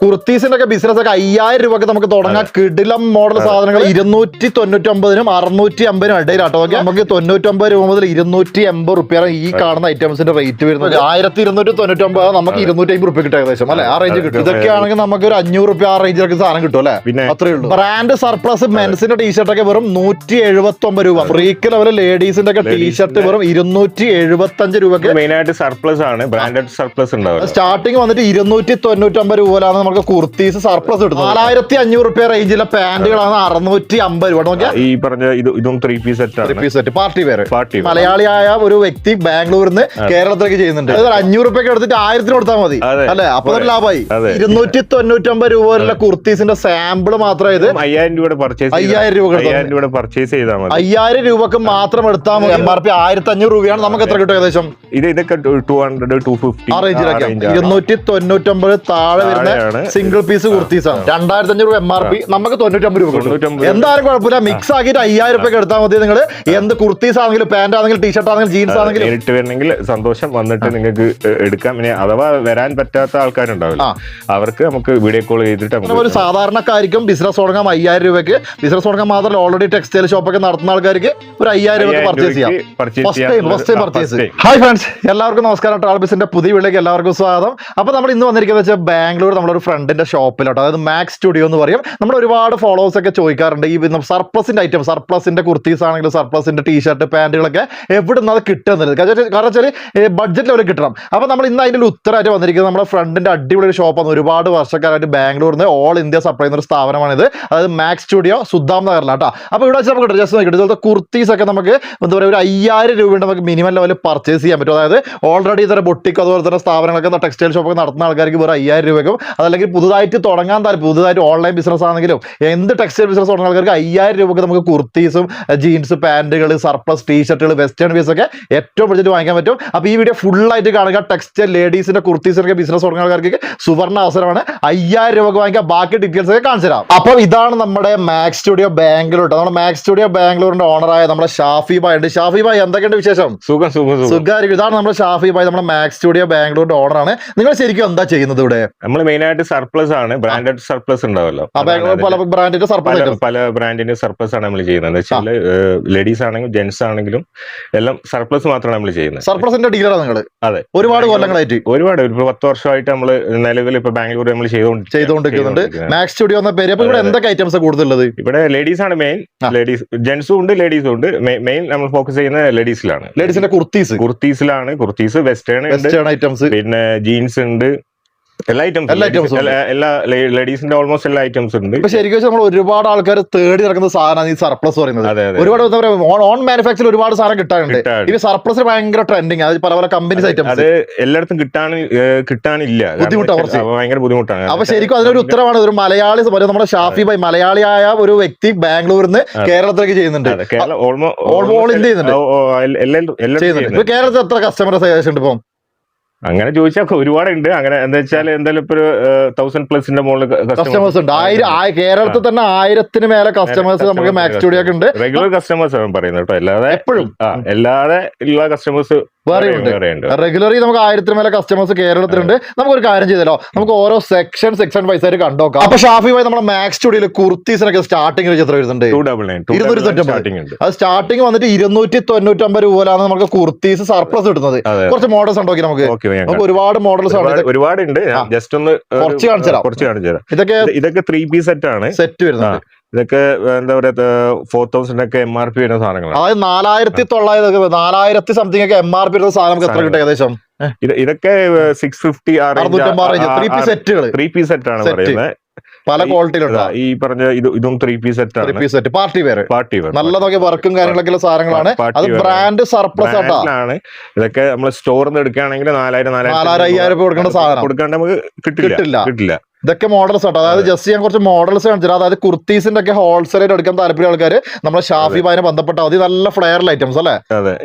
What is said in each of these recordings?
കുർത്തീസിന്റെ ഒക്കെ ബിസിനസ് ഒക്കെ അയ്യായിരം രൂപക്ക് നമുക്ക് തുടങ്ങാം. കിടിലം മോഡൽ സാധനങ്ങൾ ഇരുന്നൂറ്റി തൊണ്ണൂറ്റി ഒമ്പതിനും അറുന്നൂറ്റി അമ്പതിനും ഇടയിലാട്ടോ ഓക്കെ നമുക്ക് തൊണ്ണൂറ്റൊമ്പത് രൂപ മുതൽ ഇരുന്നൂറ്റി എൺപത് റുപ്യാണ് ഈ കാണുന്ന ഐറ്റംസിന്റെ റേറ്റ് വരുന്നത്. ആയിരത്തി ഇരുന്നൂറ്റി തൊണ്ണൂറ്റി ഒമ്പത് നമുക്ക് ഇരുന്നൂറ്റി അമ്പത് റുപ്യ കിട്ടും ഏകദേശം അല്ലെ? ആ റേഞ്ച് കിട്ടും. ഇതൊക്കെ ആണെങ്കിൽ നമുക്ക് ഒരു അഞ്ഞൂറ് റുപ്യ ആ റേഞ്ചിലൊക്കെ സാധനം കിട്ടും അല്ലെ? പിന്നെ അത്രേ ഉള്ളൂ. ബ്രാൻഡ് സർപ്ലസ് മെൻസിന്റെ ടീഷർട്ട് ഒക്കെ വെറും നൂറ്റി എഴുപത്തി ഒമ്പത് രൂപ ഫ്രീക്ക് ലെവൽ ലേഡീസിന്റെ ഒക്കെ ടീഷർട്ട് വെറും ഇരുന്നൂറ്റി എഴുപത്തി അഞ്ച് രൂപ മെയിൻ ആയിട്ട് സർപ്ലസ് ആണ്. ബ്രാൻഡഡ് സർപ്ലസ് ഉണ്ടാവും സ്റ്റാർട്ടിങ് വന്നിട്ട് ഇരുന്നൂറ്റി തൊണ്ണൂറ്റി ഒമ്പത് രൂപയിലാണ് നമുക്ക് കുർത്തീസ് സർപ്ലസ് കിട്ടുന്നത് നാലായിരത്തി അഞ്ഞൂറ് റുപ്യ റേഞ്ചിലെ പാന്റുകളാണ് അറുന്നൂറ്റി അമ്പത് രൂപ നോക്കിയാൽ ഈ പറഞ്ഞ ഇത് ഇതും ത്രീ പീസ് സെറ്റ് ആണ്. പീസ് സെറ്റ് പാർട്ടി പേര് പാർട്ടി മലയാളിയായ ഒരു വ്യക്തി ബാംഗ്ലൂരിൽ നിന്ന് കേരളത്തിലേക്ക് ചെയ്യുന്നുണ്ട്. അതായത് അഞ്ഞൂറ് റുപ്യൊക്കെ എടുത്തിട്ട് ആയിരത്തിന് കൊടുത്താൽ മതി. അല്ലെ? അപ്പൊ ലാഭമായി. ഇരുന്നൂറ്റി ഇരുന്നൂറ്റി തൊണ്ണൂറ്റൊമ്പത് രൂപ വരെയുള്ള കുർത്തീസിന്റെ സാമ്പിൾ മാത്രം ഇത് അയ്യായിരം രൂപയുടെ പർച്ചേസ് അയ്യായിരം രൂപ അയ്യായിരം രൂപയുടെ പർച്ചേസ് ചെയ്താൽ മതി. അയ്യായിരം രൂപക്ക് മാത്രം എടുത്താൽ മതി. എം ആർ പി ആയിരത്തി അഞ്ഞൂറ് രൂപയാണ് നമുക്ക് എത്ര കിട്ടും ഏകദേശം? ഇത് ഇതൊക്കെ ടു ഹൺഡ്രഡ് ടു ഫിഫ്റ്റി ആ റേഞ്ചിലൊക്കെ ഇരുന്നൂറ്റി തൊണ്ണൂറ്റൊമ്പത് താഴെ വരുന്ന താഴെയാണ്. സിംഗിൾ പീസ് കുർത്തീസ് ആണ്. രണ്ടായിരത്തി അഞ്ഞൂറ് എം ആർ പി നമുക്ക് തൊണ്ണൂറ്റമ്പത് രൂപ കിട്ടും. 99 എന്തായാലും കുഴപ്പമില്ല. മിക്സ് ആക്കിയിട്ട് അയ്യായിരം രൂപ എടുത്താൽ മതി നിങ്ങൾ. എന്ത് കുർത്തീസ് ആണെങ്കിലും പാന്റ് ആണെങ്കിലും ടീഷർട്ട് ആണെങ്കിലും ജീൻസ് ആണെങ്കിലും. നേരിട്ട് വരണമെങ്കിൽ സന്തോഷം വന്നിട്ട് നിങ്ങൾക്ക് എടുക്കാം. ഇനി അഥവാ വരാൻ പറ്റാത്ത ആൾക്കാരുണ്ടാവില്ല. അവർക്ക് നമുക്ക് വീഡിയോ കോൾ ചെയ്തിട്ട് ഒരു സാധാരണക്കാർക്കും ബിസിനസ് തുടങ്ങാം അയ്യായിരം രൂപയ്ക്ക്. ബിസിനസ് തുടങ്ങാൻ മാത്രമല്ല ഓൾറെഡി ടെക്സ്റ്റൈൽ ഷോപ്പൊക്കെ നടത്തുന്ന ആൾക്കാർക്ക് ഒരു അയ്യായിരം രൂപ പർച്ചേസ് ചെയ്യാം. First time first time purchase hi friends എല്ലാവർക്കും നമസ്കാരം. ട്രാവൽബിസിന്റെ പുതിയ വീട്ടിലേക്ക് എല്ലാവർക്കും സ്വാഗതം. അപ്പോൾ നമ്മൾ ഇന്ന് വന്നിരിക്കുന്നത് വെച്ചാൽ ബാംഗ്ലൂർ നമ്മുടെ ഫ്രണ്ടിന്റെ ഷോപ്പിലോട്ട് അതായത് മാക്സ് സ്റ്റുഡിയോ എന്ന് പറയും. നമ്മൾ ഒരുപാട് ഫോളോവേഴ്സ് ഒക്കെ ചോദിക്കാറുണ്ട്. ഈ സർപ്ലസിന്റെ ഐറ്റം സർപ്ലസിന്റെ കുർത്തീസ് ആണെങ്കിലും സർപ്ലസിന്റെ ടീഷർട്ട് പാന്റുകളൊക്കെ എവിടെ നിന്ന് അത് കിട്ടുന്നത് കാരണം വെച്ചാൽ ബഡ്ജറ്റ് ലെവലിൽ കിട്ടണം. അപ്പോൾ നമ്മൾ ഇന്ന് അതിന്റെ ഉത്തരമായിട്ട് വന്നിരിക്കുന്നത് നമ്മുടെ ഫ്രണ്ടിന്റെ അടിപൊളി ഒരു ഷോപ്പാണ് ഒരുപാട് വർഷക്കാരായിട്ട് ബാംഗ്ലൂരിൽ നിന്ന് ഓൾ ഇന്ത്യ സപ്ലൈ ചെയ്യുന്ന ഒരു സ്ഥാപനമാണിത്. അതായത് മാക്സ് സ്റ്റുഡിയോ സുദ്ധാം നഗറിലാണ് കേട്ടോ അപ്പോൾ ഇവിടെ വെച്ച് നമുക്ക് ജസ്റ്റ് നോക്കിയിട്ട് കുർത്തീസ് ഒക്കെ നമുക്ക് എന്താ പറയുക ഒരു അയ്യായിരം രൂപയുടെ നമുക്ക് മിനിമം ലെവലിൽ പർച്ചേസ് ചെയ്യാൻ പറ്റും. അതായത് ഓൾറെഡി ഇതര ബൊട്ടിക്ക് അതുപോലെ തന്നെ സ്ഥാപനങ്ങളൊക്കെ ടെക്സ്റ്റൈൽ ഷോപ്പൊക്കെ നടത്തുന്ന ആൾക്കാർക്ക് വെറും അയ്യായിരം രൂപയ്ക്കും അതല്ലെങ്കിൽ പുതുതായിട്ട് തുടങ്ങാൻ താല്പര്യം പുതുതായിട്ട് ഓൺലൈൻ ബിസിനസ് ആണെങ്കിലും എന്ത് ടെക്സ്റ്റൈൽ ബിസിനസ് തുടങ്ങുന്ന ആൾക്കാർക്ക് അയ്യായിരം രൂപയ്ക്ക് നമുക്ക് കുർത്തീസും ജീൻസ് പാന്റുകൾ സർപ്ലസ് ടീഷർട്ടുകൾ വെസ്റ്റേൺ വീസ് ഒക്കെ ഏറ്റവും ബഡ്ജറ്റ് വാങ്ങിക്കാൻ പറ്റും. അപ്പോൾ ഈ വീഡിയോ ഫുള്ളായിട്ട് കാണുക. ടെക്സ്റ്റൈൽ ലേഡീസിന്റെ കുർത്തീസിനൊക്കെ ബിസിനസ് തുടങ്ങുന്ന ആൾക്കാർക്ക് സുവർണ അവസരമാണ്. അയ്യായിരം രൂപക്ക് വാങ്ങിക്കാം ബാക്കി ഡീറ്റെയിൽസ് ഒക്കെ കാണിച്ചു തരാം. അപ്പോൾ ഇതാണ് നമ്മുടെ മാക്സ് സ്റ്റുഡിയോ ബാംഗ്ലൂർ നമ്മുടെ മാക്സ് സ്റ്റുഡിയോ ബാംഗ്ലൂരിന്റെ ഓണറായ നമ്മുടെ ഷാഫി ബായ് ഉണ്ട്. ഷാഫി ബായ് എന്തൊക്കെയുണ്ട് വിശേഷം? സുഖം സുഖം സുഖം. ഇതാണ് നമ്മുടെ ഷാഫി ബായ് നമ്മുടെ മാക്സ് സ്റ്റുഡിയോ ബാംഗ്ലൂരിന്റെ ഓണറാണ് നിങ്ങൾ ശരിക്കും എന്താ ചെയ്യുന്നത് ഇവിടെ? നമ്മൾ മെയിൻ ആയിട്ട് സർപ്ലസ് ആണ്. ബ്രാൻഡഡ് സർപ്ലസ് ഉണ്ടാവല്ലോ. പല ബ്രാൻഡിന്റെ സർപ്ലസ് പല ബ്രാൻഡിന്റെ സർപ്ലസ് ആണ് നമ്മൾ ചെയ്യുന്നത്. വെച്ചാൽ ലേഡീസ് ആണെങ്കിലും ജെന്റ്സ് ആണെങ്കിലും എല്ലാം സർപ്ലസ് മാത്രമാണ് നമ്മൾ ചെയ്യുന്നത്. സർപ്ലസിന്റെ ഡീലറാണ് നിങ്ങൾ അതെ. ഒരുപാട് കൊല്ലങ്ങളായിട്ട്? ഒരുപാട്. ഒരു പത്ത് വർഷമായിട്ട് നമ്മൾ നിലവിൽ ഇപ്പൊ ബാംഗ്ലൂർ നമ്മൾ ചെയ്തുകൊണ്ട് ചെയ്തുകൊണ്ടിരിക്കുന്നുണ്ട് മാക്സ് സ്റ്റുഡിയോ എന്ന പേര്. അപ്പൊ ഇവിടെ. എന്തൊക്കെ ഐറ്റംസ് കൂടുതലുള്ളത്? ഇവിടെ ലേഡീസ് ആണ് മെയിൻ. ലേഡീസ് ജെന്റ്സും ഉണ്ട് ലേഡീസും ഉണ്ട്. മെയിൻ നമ്മൾ ഫോക്കസ് ചെയ്യുന്ന ലേഡീസിലാണ് ലേഡീസിന്റെ കുർത്തീസ്. കുർത്തീസിലാണ്. കുർത്തീസ് വെസ്റ്റേൺ വെസ്റ്റേൺ ഐറ്റംസ് പിന്നെ ജീൻസ് ഉണ്ട്. എല്ലാ ഐറ്റംസ് എല്ലാ എല്ലാ ലേഡീസിന്റെ ഓൾമോസ്റ്റ് എല്ലാ ഐറ്റംസ് ഉണ്ട്. ഇപ്പൊ ശരിക്കും നമ്മൾ ഒരുപാട് ആൾക്കാർ തേടി നടക്കുന്ന സാധനമാണ് ഈ സർപ്ലസ് പറയുന്നത്. അതെ അതെ ഒരുപാട് എന്താ പറയുക ഓൺ മാനുഫാക്ചർ ഒരുപാട് സാധനം കിട്ടാനുണ്ട് കിട്ടാറുണ്ട്. ഈ സർപ്ലസ് ഭയങ്കര ട്രെൻഡിങ് അത് പല പല കമ്പനീസ് അത് ഐറ്റംസ് എല്ലായിടത്തും കിട്ടാൻ കിട്ടാനില്ല. കാരണം ബുദ്ധിമുട്ടാ വെച്ചാൽ കുറച്ച്. ഭയങ്കര ബുദ്ധിമുട്ടാണ്. അപ്പൊ ശരിക്കും അതിനൊരു ഉത്തരവാണ് ഒരു മലയാളി നമ്മുടെ ഷാഫി ഭായ് മലയാളിയായ ഒരു വ്യക്തി ബാംഗ്ലൂരിൽ നിന്ന് കേരളത്തിലേക്ക് ചെയ്യുന്നുണ്ട്. അതെ, ഓൾമോസ്റ്റ് ഓൾ. എല്ലാവരും ചെയ്യുന്നുണ്ട്? കേരളത്തിൽ എത്ര കസ്റ്റമർ സജഷൻ ഉണ്ട് ഇപ്പം? അങ്ങനെ ചോദിച്ചാൽ ഒരുപാടുണ്ട്. അങ്ങനെ എന്താ വെച്ചാൽ എന്തായാലും ഇപ്പൊ ഒരു തൗസൻഡ് പ്ലസിന്റെ മുകളിൽ കസ്റ്റമേഴ്സ് ഉണ്ട്. ആയിരം കേരളത്തിൽ തന്നെ ആയിരത്തിന് മേലെ കസ്റ്റമേഴ്സ് നമുക്ക് മാക്സ് സ്റ്റുഡിയോ ഉണ്ട്. റെഗുലർ കസ്റ്റമേഴ്സ് ആണ് പറയുന്നത് കേട്ടോ. അല്ലാതെ എപ്പോഴും. അല്ലാതെ ഉള്ള കസ്റ്റമേഴ്സ് വേറെയുണ്ട് റെഗുലറി നമുക്ക് ആയിരത്തിന് മേലെ കസ്റ്റമേഴ്സ് കേരളത്തിലുണ്ട്. നമുക്ക് ഒരു കാര്യം ചെയ്തല്ലോ. നമുക്ക് ഓരോ സെക്ഷൻ സെക്ഷൻ വൈസ് ആയിട്ട് കണ്ടോക്കാം. അപ്പൊ ഷാഫി ഭായി നമ്മുടെ മാക്സ് സ്റ്റുഡിയോയിൽ കുർത്തീസിനൊക്കെ സ്റ്റാർട്ടിംഗ് എത്ര വരുന്നുണ്ട്? അത് ഇരുന്നൂറ്റി. സ്റ്റാർട്ടിംഗ് ഉണ്ട്. അത് വന്നിട്ട് ഇരുന്നൂറ്റി തൊണ്ണൂറ്റൊമ്പത് രൂപയിലാണ് നമുക്ക് കുർത്തീസ് സർപ്ലസ് കിട്ടുന്നത്. കുറച്ച് മോഡൽസ് ഉണ്ടോക്കി നമുക്ക്? നമുക്ക് ഒരുപാട് മോഡൽസ് ഒരുപാട് ആ. ജസ്റ്റ് ഒന്ന് കുറച്ച് കാണിച്ചു തരാം. ഇതൊക്കെ ഇതൊക്കെ ത്രീ പീസ് സെറ്റ് ആണ്. സെറ്റ് വരുന്നുണ്ട്. ഇതൊക്കെ എന്താ പറയാ ഫോർ തൗസൻഡ് ഒക്കെ എം ആർ പി വരുന്ന സാധനങ്ങളാണ് അതായത് നാലായിരത്തി തൊള്ളായിരത്തി നാലായിരത്തി സംതിങ് ഒക്കെ എം ആർ പി വരുന്ന സാധനം എത്ര കിട്ടും ഏകദേശം? ഇതൊക്കെ സിക്സ് ഫിഫ്റ്റി ത്രീ പീസ് സെറ്റുകൾ ത്രീ പീസ് സെറ്റ് ആണ് പറയുന്നത് പല ക്വാളിറ്റിയിലുണ്ട് ഈ പറഞ്ഞ ഇത് ഇതും three piece set three piece set party wear party നല്ല നോക്കിയ വർക്കും കാര്യങ്ങളൊക്കെ ഉള്ള സാധനങ്ങളാണ്. അത് ബ്രാൻഡ് സർപ്ലസ് ആണ് ഇതൊക്കെ നമ്മൾ സ്റ്റോറിൽ നിന്ന് എടുക്കുകയാണെങ്കിൽ നാലായിരം നാലായിരം അയ്യായിരം രൂപ കൊടുക്കേണ്ട സാധനം. കൊടുക്കാണ്ട് നമുക്ക് കിട്ടില്ല. കിട്ടില്ല. ഇതൊക്കെ മോഡൽസ് കേട്ടോ അതായത് ജസ്റ്റ് ഞാൻ കുറച്ച് മോഡൽസ് കാണിച്ചു അതായത് കുർത്തീസിന്റെ ഒക്കെ ഹോൾസെയിൽ ആയിട്ട് എടുക്കാൻ താല്പര്യം ആൾക്കാർ നമ്മുടെ ഷാഫി ബായിനെ ബന്ധപ്പെട്ട മതി. നല്ല ഫ്ലെയർ ഐറ്റംസ് അല്ലെ?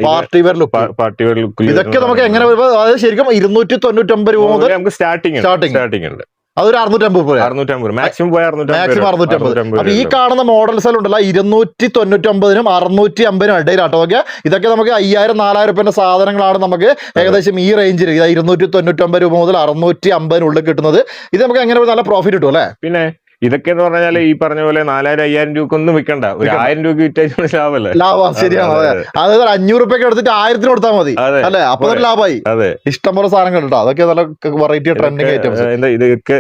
Party wear look party wear look ഇതൊക്കെ നമുക്ക് എങ്ങനെ അതായത് ശരിക്കും ഇരുന്നൂറ്റി തൊണ്ണൂറ്റൊമ്പത് രൂപ മുതൽ നമുക്ക് സ്റ്റാർട്ടിംഗ് സ്റ്റാർട്ടിംഗ് ഉണ്ട്. അതൊരു അറുന്നൂറ്റമ്പത് രൂപ അറുന്നൂറ്റമ്പത് മാക്സിമം പോയ മാക്സിമം അറുന്നൂറ്റമ്പത്. അപ്പൊ ഈ കാണുന്ന മോഡൽസ് എല്ലാം ഉണ്ടല്ലോ ഇരുന്നൂറ്റി തൊണ്ണൂറ്റൊമ്പതിനും അറുന്നൂറ്റി അമ്പതിനും ഇടയിലാട്ടോ ഓക്കെ ഇതൊക്കെ നമുക്ക് അയ്യായിരം നാലായിരം രൂപന്റെ സാധനങ്ങളാണ് നമുക്ക് ഏകദേശം ഈ റേഞ്ചിൽ ഇരുന്നൂറ്റി തൊണ്ണൂറ്റൊമ്പത് രൂപ മുതൽ അറുന്നൂറ്റി അമ്പതിനുള്ളിൽ കിട്ടുന്നത്. ഇത് നമുക്ക് എങ്ങനെ ഒരു നല്ല പ്രോഫിറ്റ് കിട്ടും അല്ലേ? പിന്നെ ഇതൊക്കെ എന്ന് പറഞ്ഞാൽ ഈ പറഞ്ഞ പോലെ നാലായിരം അയ്യായിരം രൂപ ഒന്നും വിൽക്കണ്ട ഒരു. ആയിരം രൂപ വിറ്റാൽ ലാഭമല്ലേ? ലാഭം ശരിയാണ് അതെ, അതെ. അതായത് അഞ്ഞൂറ് റുപ്യൊക്കെ എടുത്തിട്ട് ആയിരത്തിന് കൊടുത്താൽ മതി. അല്ലെ? അപ്പൊ ലാഭമായി. അതെ. ഇഷ്ടംപോലെ സാധനങ്ങൾ കേട്ടോ. അതൊക്കെ നല്ല വെറൈറ്റി ട്രെൻഡിങ് ഐറ്റംസ് ഇതൊക്കെ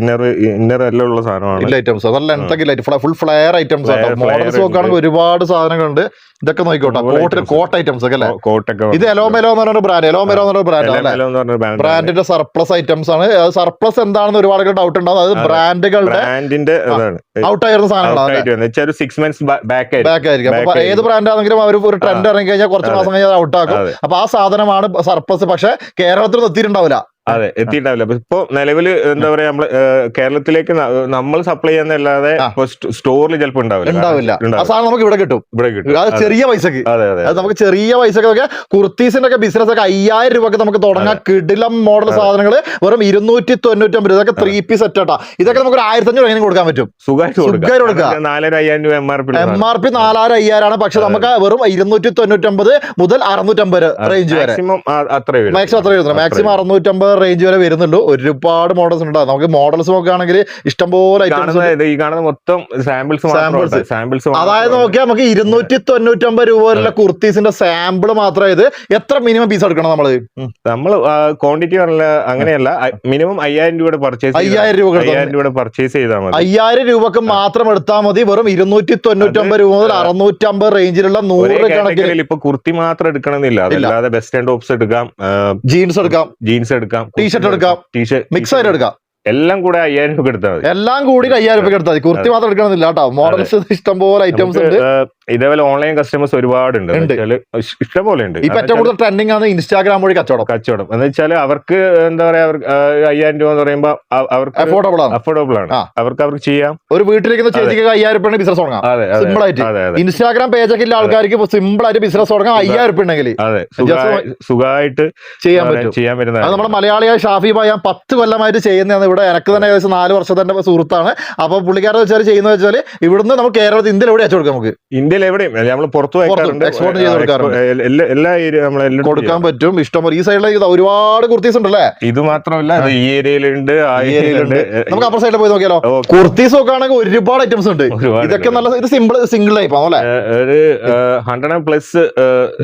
ഇന്നർ ഇന്നർ എല്ലാം ഉള്ള സാധനമാണ്? ഐറ്റംസ് നല്ല ലെങ്ത്തൊക്കെ light full flare items models നോക്കുകയാണെങ്കിൽ ഒരുപാട് സാധനങ്ങളുണ്ട്. ഇതൊക്കെ നോക്കിക്കോട്ടെ കോട്ട് കോട്ട് ഐറ്റംസ് ഒക്കെ അല്ലേ? കോട്ടൊക്കെ ഇത് എലോമെലോ എന്ന് പറഞ്ഞ ബ്രാൻഡ് എലോമെലോ എന്ന് പറഞ്ഞ ബ്രാൻഡ് ബ്രാൻഡിന്റെ സർപ്ലസ് ഐറ്റംസ് ആണ്. സർപ്ലസ് എന്താണെന്ന് ഒരുപാട് ഡൗട്ട് ഉണ്ടാവും. അത് അതെ. ബ്രാൻഡുകളുടെ ബ്രാൻഡിന്റെ ഇതാണ്. ഔട്ട് ആയിരുന്ന സാധനങ്ങളാണ് സിക്സ് മന്ത്സ് ബാക്ക് ബാക്ക് ആയിരിക്കും. അപ്പൊ ഏത് ബ്രാൻഡാണെങ്കിലും ബ്രാൻഡ് ആണെങ്കിലും അവർ ഒരു ട്രെൻഡ് ഇറങ്ങി കഴിഞ്ഞാൽ കുറച്ച്. മാസം കഴിഞ്ഞാൽ ഔട്ട് അതെ. അപ്പൊ ആ സാധനമാണ് സർപ്ലസ് പക്ഷെ കേരളത്തിൽ എത്തിയിട്ടുണ്ടാവില്ല. അതെ എത്തിയിട്ടാവില്ല അപ്പൊ ഇപ്പൊ നിലവിൽ എന്താ പറയാ നമ്മൾ കേരളത്തിലേക്ക് നമ്മൾ സപ്ലൈ ചെയ്യുന്നല്ലാതെ സ്റ്റോറിൽ ചിലപ്പോൾ ഉണ്ടാവില്ല. ഉണ്ടാവില്ല. സാധനം നമുക്ക് ഇവിടെ കിട്ടും. ഇവിടെ കിട്ടും. അത് ചെറിയ പൈസക്ക്. അതെ അതെ അത്. നമുക്ക് ചെറിയ പൈസക്കൊക്കെ കുർത്തീസിന്റെ ഒക്കെ ബിസിനസ് ഒക്കെ അയ്യായിരം രൂപക്ക് നമുക്ക് തുടങ്ങാം. കിടിലം മോഡൽ സാധനങ്ങൾ വെറും ഇരുന്നൂറ്റി തൊണ്ണൂറ്റമ്പത് ഇതൊക്കെ ത്രീ പീസ് സെറ്റ് ആട്ടാ. ഇതൊക്കെ നമുക്ക് ഒരു ആയിരത്തി അഞ്ഞൂറ് എങ്ങനെ കൊടുക്കാൻ പറ്റും. സുഖമായിട്ട് കൊടുക്കാം. നാലായിരം അയ്യായിരം രൂപ M R P M R P നാലായിരം അയ്യായിരം ആണ്. പക്ഷെ നമുക്ക് വെറും ഇരുന്നൂറ്റി തൊണ്ണൂറ്റി ഒമ്പത് മുതൽ അറുന്നൂറ്റമ്പത് റേഞ്ച് വരെ. മാക്സിമം അത്രയും മാക്സിമം അത്ര റേഞ്ച് വരെ വരുന്നുണ്ട്. ഒരുപാട് മോഡൽസ് ഉണ്ട് നമുക്ക് മോഡൽസ് നോക്കുകയാണെങ്കിൽ ഇഷ്ടംപോലെ ഈ കാണുന്ന മൊത്തം സാമ്പിൾസ്. സാമ്പിൾസ് അതായത് നോക്കിയാൽ നമുക്ക് ഇരുന്നൂറ്റി തൊണ്ണൂറ്റമ്പത് രൂപ വരെയുള്ള കുർത്തീസിന്റെ സാമ്പിൾ മാത്രമേ ഇത് എത്ര മിനിമം പീസ് എടുക്കണം നമ്മൾ. നമ്മൾ ക്വാണ്ടിറ്റി അങ്ങനെയല്ല. മിനിമം അയ്യായിരം രൂപയുടെ പർച്ചേസ് അയ്യായിരം രൂപ അയ്യായിരം രൂപയുടെ പർച്ചേസ് ചെയ്താൽ മതി. അയ്യായിരം രൂപക്ക് മാത്രം എടുത്താൽ മതി. വെറും ഇരുന്നൂറ്റി തൊണ്ണൂറ്റമ്പത് രൂപ മുതൽ അറുന്നൂറ്റമ്പത് റേഞ്ചിലുള്ള നൂറ് കണക്കിൽ ഇപ്പൊ കുർത്തി മാത്രം എടുക്കണമെന്നില്ല. അതല്ലാതെ വെസ്റ്റേൺ ടോപ്സ് എടുക്കാം. ജീൻസ് എടുക്കാം. ജീൻസ് എടുക്കാം. T-shirt എടുക്കാം. ടീഷർട്ട് മിക്സ് ആയിട്ട് എടുക്കാം. എല്ലാം കൂടെ അയ്യായിരം രൂപ എടുത്താൽ മതി. എല്ലാം കൂടി അയ്യായിരം രൂപ എടുത്താൽ മതി. കുർത്തി മാത്രം എടുക്കണമെന്നില്ല കേട്ടോ. മോഡൽസ് ഇഷ്ടംപോലെ ഐറ്റംസ് ഉണ്ട്. ഇതേപോലെ ഓൺലൈൻ കസ്റ്റമേഴ്സ് ഒരുപാടുണ്ട്. ഇഷ്ടംപോലെ ഉണ്ട് ഇപ്പൊ ഏറ്റവും കൂടുതൽ ട്രെൻഡിങ് ആണ് ഇൻസ്റ്റാഗ്രാം വഴി കച്ചവടം. കച്ചവടം. എന്ന് വെച്ചാൽ അവർക്ക് എന്താ പറയാ അവർക്ക് അയ്യായിരം രൂപ എന്ന് പറയുമ്പോൾ അവർക്ക് അഫോർഡബിൾ ആണ്. അഫോർഡബിൾ ആണ്. അവർക്ക് അവർക്ക് ചെയ്യാം. ഒരു വീട്ടിലിരിക്കുന്ന ചേച്ചിക്ക് അയ്യായിരം രൂപ ബിസിനസ് തുടങ്ങാം. സിമ്പിൾ ആയിട്ട്. ഇൻസ്റ്റാഗ്രാം പേജൊക്കെ ഇല്ല ആൾക്കാർക്ക് സിമ്പിൾ ആയിട്ട് ബിസിനസ് തുടങ്ങാം. അയ്യായിരം രൂപ ഉണ്ടെങ്കിൽ അതെ സുഖമായിട്ട് ചെയ്യാൻ പറ്റും. ചെയ്യാൻ അത് പറ്റുന്ന നമ്മുടെ മലയാളിയായ ഷാഫി ഭായ് ഞാൻ പത്ത് കൊല്ലമായിട്ട് ചെയ്യുന്നതാണ്. ഇവിടെ എനിക്ക് തന്നെ ഏകദേശം നാല് വർഷത്തെ സുഹൃത്താണ്. അപ്പൊ പുള്ളിക്കാരെ വെച്ചാൽ ചെയ്യുന്നത് വെച്ചാൽ ഇവിടുന്ന് നമുക്ക് കേരളത്തിൽ ഇന്ത്യയിൽ എവിടെ അയച്ചു കൊടുക്കാം നമുക്ക്? ഇന്ത്യയിൽ എവിടെയും നമ്മൾ പുറത്തു എക്സ്പോർട്ട് ചെയ്ത് കൊടുക്കാറുണ്ട്. എല്ലാ ഏരിയ നമ്മളെല്ലാം കൊടുക്കാൻ പറ്റും. ഇഷ്ടംപോലെ ഈ സൈഡിലേക്ക് ഒരുപാട് കുർത്തീസ് ഉണ്ടല്ലേ? ഇത് മാത്രമല്ല ഈ ഏരിയയിലുണ്ട് ആ ഏരിയയിലുണ്ട്. നമുക്ക് അപ്പുറ സൈഡിൽ പോയി നോക്കിയാലോ? കുർത്തീസ് നോക്കുകയാണെങ്കിൽ ഒരുപാട് ഐറ്റംസ് ഉണ്ട്. ഇതൊക്കെ നല്ല ഇത് സിമ്പിൾ സിംഗിൾ ടൈപ്പ് ആണല്ലേ? ഒരു ഹൺഡ്രഡ് പ്ലസ്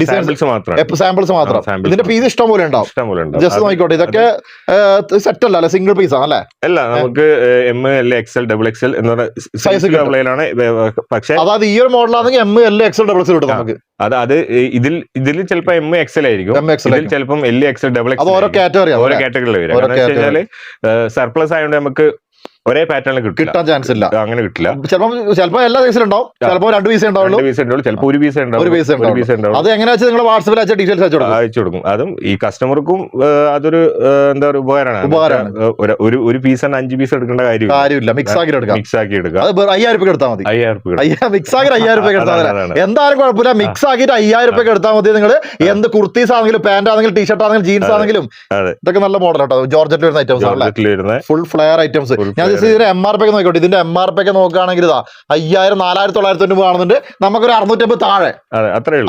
ഡിസാമ്പിൾസ് സാമ്പിൾസ് മാത്രമാണ് സാമ്പിൾസ് മാത്രം. ഇതിന്റെ പീസ് ഇഷ്ടം പോലെ ഉണ്ടാവും. ഇഷ്ടം പോലെ ഉണ്ട് ജസ്റ്റ് നോക്കിക്കോട്ടെ. ഇതൊക്കെ സെറ്റ് അല്ല അല്ലെ? സിംഗിൾ പീസ് ആണല്ലേ? അല്ല നമുക്ക് M L X L double X L എന്ന് പറഞ്ഞ സൈസ് പക്ഷേ അതായത് ഈ ഒരു മോഡലാണെങ്കിൽ M L XL double XL കിട്ടും നമുക്ക്. അത് അത് ഇതിൽ ഇതിൽ ചിലപ്പോൾ എം എക്സൽ ആയിരിക്കും. എക്സൽ ഇതിൽ ചിലപ്പം എൽ എക്സൽ ഡബിൾ അത് ഓരോ കാറ്റഗറി ഓരോ കാറ്റഗറിയിൽ വരും. സർപ്ലസ് ആയതുകൊണ്ട് നമുക്ക് ഒരേ പാറ്റേണിൽ കിട്ടും കിട്ടാൻ ചാൻസ് ഇല്ല. അങ്ങനെ കിട്ടില്ല. ചിലപ്പോൾ ചിലപ്പോൾ എല്ലാ ദിവസം ഉണ്ടാവും. ചിലപ്പോൾ രണ്ട് പീസേ ഉണ്ടാവുള്ളൂ. രണ്ട് പീസ് ഉണ്ടാവും ചിലപ്പോൾ ഒരു പീസ് ഉണ്ടാവും ഒരു വീസേ ഒരു ഉണ്ടാവുള്ളൂ. പീസ് ഉണ്ടാവും അത് എങ്ങനെ വെച്ചാൽ നിങ്ങൾ വാട്സപ്പിൽ അയച്ച ഡീറ്റെയിൽസ് അയച്ചു കൊടുക്കും. അയച്ചു കൊടുക്കും. അതും ഈ കസ്റ്റമർക്കും അതൊരു എന്താ പറയുക ഉപകാരമാണ്. ഉപകാരമാണ്. ഒരു- ഒരു പീസ് തന്നെ അഞ്ച് പീസ് എടുക്കേണ്ട കാര്യം കാര്യമില്ല. മിക്സ് ആക്കി എടുക്കാം. മിക്സ് ആക്കി എടുക്കാം. അത് വെറും അയ്യായിരം രൂപ എടുത്താൽ മതി. അയ്യായിരം രൂപ മിക്സ് ആക്കി അയ്യായിരം രൂപ എടുത്താൽ മതി. എന്തായാലും കുഴപ്പമില്ല. മിക്സ് ആക്കിയിട്ട് അയ്യായിരം രൂപ എടുത്താൽ മതി നിങ്ങൾ എന്ത് കുർത്തീസ് ആണെങ്കിലും പാന്റ് ആണെങ്കിലും ടീഷർട്ട് ആണെങ്കിലും ജീൻസ് ആണെങ്കിലും. ഇതൊക്കെ നല്ല മോഡൽ കേട്ടോ ജോർജറ്റ് വരുന്ന ഐറ്റംസ് ഫുൾ ഫ്ലെയർ ഐറ്റംസ് ഞാൻ ഇതിന്റെ എം ആർ പി ഒക്കെ നോക്കിക്കോട്ടെ. ഇതിന്റെ എം ആർ പി ഒക്കെ നോക്കുകയാണെങ്കിൽ ഇതാ അയ്യായിരം നാലായിരത്തി തൊള്ളായിരത്തി തൊണ്ണൂറ് കാണുന്നുണ്ട്. നമുക്കൊരു അറുന്നൂറ്റമ്പത് താഴെ.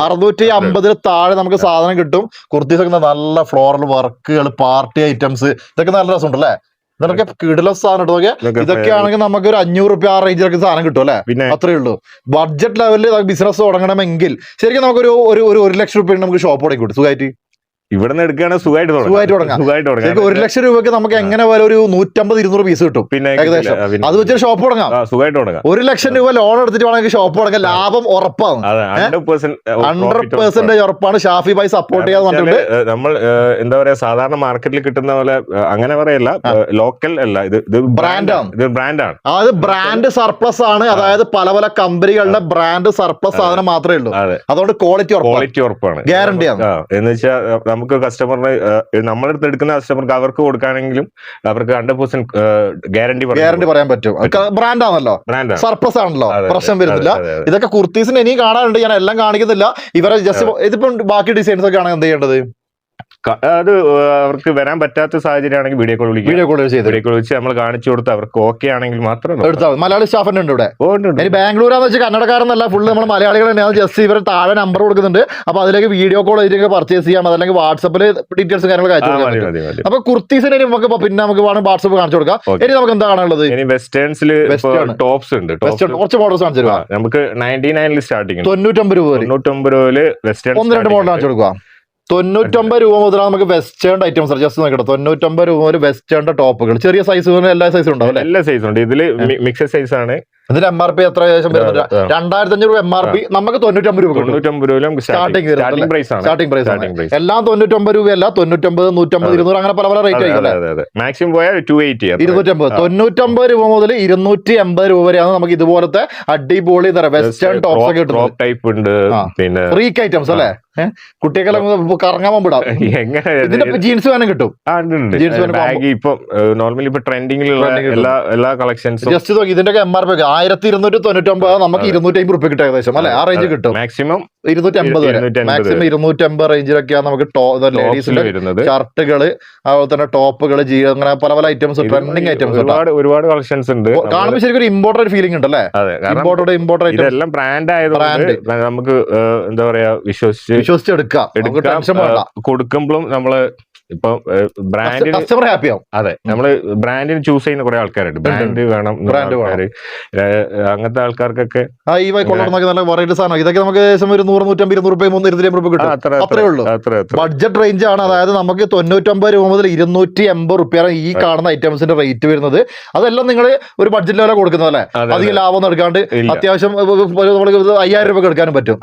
അറുന്നൂറ്റി അമ്പതിൽ താഴെ നമുക്ക് സാധനം കിട്ടും. കുർത്തീസ് ഒക്കെ നല്ല ഫ്ലോറൽ വർക്കുകൾ പാർട്ടി ഐറ്റംസ് ഇതൊക്കെ നല്ല രസമുണ്ട് അല്ലേ? ഇതൊക്കെ കിടില സാധനം ഇട്ടോ. ഇതൊക്കെ ആണെങ്കിൽ നമുക്ക് ഒരു അഞ്ഞൂറ് റുപ്യ ആ റേഞ്ചിലൊക്കെ സാധനം കിട്ടും അല്ലേ? പിന്നെ? അത്രേ ഉള്ളൂ. ബഡ്ജറ്റ് ലെവലിൽ ബിസിനസ് തുടങ്ങണമെങ്കിൽ ശരിക്കും നമുക്കൊരു ഒരു ഒരു ഒരു ലക്ഷം റുപ്യ നമുക്ക് ഷോപ്പ് തുടങ്ങി കിട്ടും സുഖമായിട്ട് ഇവിടുന്ന് എടുക്കുകയാണെങ്കിൽ സുഖമായിട്ട് സുഖമായിട്ട് തുടങ്ങാം. സുഖമായിട്ട് തുടങ്ങാം. ഒരു ലക്ഷം രൂപയ്ക്ക് നമുക്ക് എങ്ങനെ പോലെ ഒരു നൂറ്റമ്പത് ഇരുന്നൂറ് പീസ് കിട്ടും. പിന്നെ ഏകദേശം. അത് വെച്ചൊരു ഷോപ്പ് തുടങ്ങാം. സുഖമായിട്ട് തുടങ്ങാം. ഒരു ലക്ഷം രൂപ ലോൺ എടുത്തിട്ട് വേണമെങ്കിൽ ഷോപ്പ് തുടങ്ങാം. ലാഭം ഉറപ്പാണ്. ഹൺഡ്രഡ് പെർസെന്റ് ഹൺഡ്രഡ് പെർസെന്റേജ് ഉറപ്പാണ്. ഷാഫി ഭായി സപ്പോർട്ട് പറഞ്ഞിട്ടുണ്ട്. നമ്മൾ എന്താ പറയാ സാധാരണ മാർക്കറ്റിൽ കിട്ടുന്ന പോലെ അങ്ങനെ പറയല്ല. ലോക്കൽ അല്ല. ഇത് ഇത് ബ്രാൻഡാണ്. ഇത് ബ്രാൻഡാണ് അത് ബ്രാൻഡ് സർപ്ലസ് ആണ്. അതായത് പല പല കമ്പനികളുടെ ബ്രാൻഡ് സർപ്ലസ് സാധനം മാത്രമേ ഉള്ളൂ. അതുകൊണ്ട് ക്വാളിറ്റി ഉറപ്പാണ്. ക്വാളിറ്റി ഉറപ്പാണ്. ഗ്യാരണ്ടിയാണ്. എന്ന് വെച്ചാൽ നമുക്ക് കസ്റ്റമറിന് നമ്മളെടുത്ത് എടുക്കുന്ന കസ്റ്റമർക്ക് അവർക്ക് കൊടുക്കുകയാണെങ്കിലും അവർക്ക് ഹൺഡ്രഡ് പെർസെന്റ് ഗ്യാരണ്ടി ഗ്യാരണ്ടി പറയാൻ പറ്റും. ബ്രാൻഡ് ആണല്ലോ. സർപ്ലസ് ആണല്ലോ പ്രശ്നം വരുന്നില്ല. ഇതൊക്കെ കുർത്തീസിന് ഇനിയും കാണാനുണ്ട്. ഞാൻ എല്ലാം കാണിക്കുന്നില്ല. ഇവരെ ജസ്റ്റ് ഇതിപ്പോ ബാക്കി ഡിസൈൻസ് ഒക്കെ ആണെങ്കിൽ എന്ത് ചെയ്യേണ്ടത്? അത് അവർക്ക് വരാൻ പറ്റാത്ത സാഹചര്യം ആണെങ്കിൽ വീഡിയോ കോൾ വിളിക്കുക വീഡിയോ കോൾ ചെയ്ത്. വീഡിയോ കോൾ വിളിച്ച് നമ്മൾ കാണിച്ചു കൊടുത്ത് അവർക്ക് ഓക്കെ ആണെങ്കിൽ മാത്രം. എടുത്താൽ മലയാളി സ്റ്റാഫ് ഉണ്ട് ഇവിടെ. ഇനി ബാംഗ്ലൂരാന്ന് വെച്ചാൽ കന്നഡക്കാരെന്നല്ല ഫുള്ള് നമ്മൾ മലയാളികൾ തന്നെയാണ് ജസ്റ്റ് ഇവർ താഴെ നമ്പർ കൊടുക്കുന്നുണ്ട്. അപ്പൊ അതിലേക്ക് വീഡിയോ കോൾ ചെയ്തിട്ട് പർച്ചേസ് ചെയ്യാം. അതല്ലെങ്കിൽ വാട്സപ്പിൽ ഡീറ്റെയിൽസ് കാര്യങ്ങൾ കൊടുക്കാം. മതി അപ്പൊ കുർത്തീസിന് നമുക്ക് പിന്നെ നമുക്ക് വേണം വാട്സപ്പ് കാണിച്ചു കൊടുക്കാം. ഇനി നമുക്ക് എന്താ കാണാനുള്ളത്? ഇനി വെസ്റ്റേൺസിൽ ടോപ്സ് ഉണ്ട് കുറച്ച് മോഡൽസ് കാണിച്ചു നമുക്ക് നയന്റി നയനിൽ സ്റ്റാർട്ടിങ് തൊണ്ണൂറ്റൊമ്പത് രൂപ തൊണ്ണൂറ്റൊമ്പത് രൂപയിൽ വെസ്റ്റേൺ ഒന്ന് രണ്ട് മോഡൽ കാണിച്ചു കൊടുക്കുക തൊണ്ണൂറ്റൊമ്പത് രൂപ മുതലാണ് നമുക്ക് വെസ്റ്റേൺ ഐറ്റംസ് ജസ്റ്റ് നോക്കട്ടെ തൊണ്ണൂറ്റൊമ്പത് രൂപ മുതൽ വെസ്റ്റേൺ ടോപ്പുകൾ ചെറിയ സൈസ് എല്ലാ സൈസും ഉണ്ടാവും എല്ലാ സൈസും ഉണ്ട്. ഇതിൽ മിക്സഡ് സൈസ് ആണ്. ഇതിന്റെ എം ആർ പി എത്ര ഏകദേശം വരുന്നുണ്ട് രണ്ടായിരത്തി അഞ്ഞൂറ് എം ആർ പി നമുക്ക് തൊണ്ണൂറ്റൊമ്പത് രൂപ starting starting price starting price എല്ലാം തൊണ്ണൂറ്റൊമ്പത് രൂപയല്ല തൊണ്ണൂറ്റൊമ്പത് നൂറ്റമ്പത് ഇരുന്നൂറ് അങ്ങനെ പല പല റേറ്റ് അതെ ആയിരിക്കും അതെ അതെ. മാക്സിമം പോയാൽ ടു എയ്റ്റി ഇരുന്നൂറ്റമ്പത്. തൊണ്ണൂറ്റമ്പത് രൂപ മുതൽ ഇരുന്നൂറ്റി എൺപത് രൂപ വരെയാണ് നമുക്ക് ഇതുപോലത്തെ അടിപൊളി തരാം വെസ്റ്റേൺ ടോപ്സ് ഒക്കെ കിട്ടുന്നത്. ടോപ്പ് ഉണ്ട് പിന്നെ ഫ്രീക്ക് ഐറ്റംസ് അല്ലേ? കുട്ടികളെ കറങ്ങാൻ പോകുമ്പോടാ എങ്ങനെ? ഇതിന്റെ ജീൻസ് വേണം കിട്ടും. ജീൻസ് ഇപ്പൊ നോർമലി ഇപ്പൊ ട്രെൻഡിങ്ങിലുള്ള. എല്ലാ എല്ലാ കളക്ഷൻസും ജസ്റ്റ് നോക്കി ഇതിന്റെ എം ആർ പി ആയിരത്തി ഇരുന്നൂറ്റി തൊണ്ണൂറ്റി ഒമ്പത് നമുക്ക് ഇരുന്നൂറ്റി അമ്പത് റുപ്യ കിട്ടും ഏകദേശം അല്ലെ? ആ റേഞ്ച് കിട്ടും. മാക്സിമം ഇരുന്നൂറ്റി അമ്പത് വരെ. 250 മാക്സിമം ഇരുന്നൂറ്റി അമ്പത് റേഞ്ചിലൊക്കെയാണ് നമുക്ക് ലേഡീസിന്റെ ഷർട്ടുകൾ അതുപോലെ തന്നെ ടോപ്പുകൾ ജീ അങ്ങനെ പല പല ഐറ്റംസ് ട്രെൻഡിങ് ഐറ്റംസ് ഒരുപാട് ഒരുപാട് കളക്ഷൻസ് ഉണ്ട്. കാണുമ്പോൾ ശരിക്കും ഒരു ഇമ്പോർട്ടഡ് ഫീലിംഗ് ഉണ്ട് അല്ലേ ഇമ്പോർട്ടഡ് ഇമ്പോർട്ടഡ് ഇതെല്ലാം ബ്രാൻഡ് ആയതുകൊണ്ട് നമുക്ക് എന്താ പറയാ വിശ്വസിച്ച് നമുക്ക് എടുക്കാം. കൊടുക്കുമ്പോഴും നമ്മൾ ഇപ്പൊ ബ്രാൻഡിന് കസ്റ്റമർ ഹാപ്പി ആവും. അതെ നമ്മൾ ബ്രാൻഡിന് ചൂസ് ചെയ്യുന്ന കുറെ ആൾക്കാരുണ്ട്. ബ്രാൻഡ് വേണം ബ്രാൻഡ് വേണം. അങ്ങനത്തെ ആൾക്കാർക്കൊക്കെ ആ ഈ കൊള്ളണം നല്ല വെറൈറ്റി സാധനം ഇതൊക്കെ നമുക്ക് ഏകദേശം ഒരു നൂറ് നൂറ്റമ്പത് ഇരുന്നൂറ് രൂപയും മൂന്ന് ഇരുന്നൂറ്റി അമ്പത് രൂപ കിട്ടും. അത്ര ഉള്ളൂ. ബഡ്ജറ്റ് റേഞ്ച് ആണ്. അതായത് നമുക്ക് തൊണ്ണൂറ്റൊമ്പത് രൂപ മുതൽ ഇരുന്നൂറ്റി എൺപത് റുപ്യാണ് ഈ കാണുന്ന ഐറ്റംസിന്റെ റേറ്റ് വരുന്നത്. അതെല്ലാം നിങ്ങൾ ഒരു ബഡ്ജറ്റ് ലെവലാണ് കൊടുക്കുന്നത് അല്ലേ? അധികം ലാഭം എടുക്കാണ്ട് അത്യാവശ്യം അയ്യായിരം രൂപ എടുക്കാനും പറ്റും.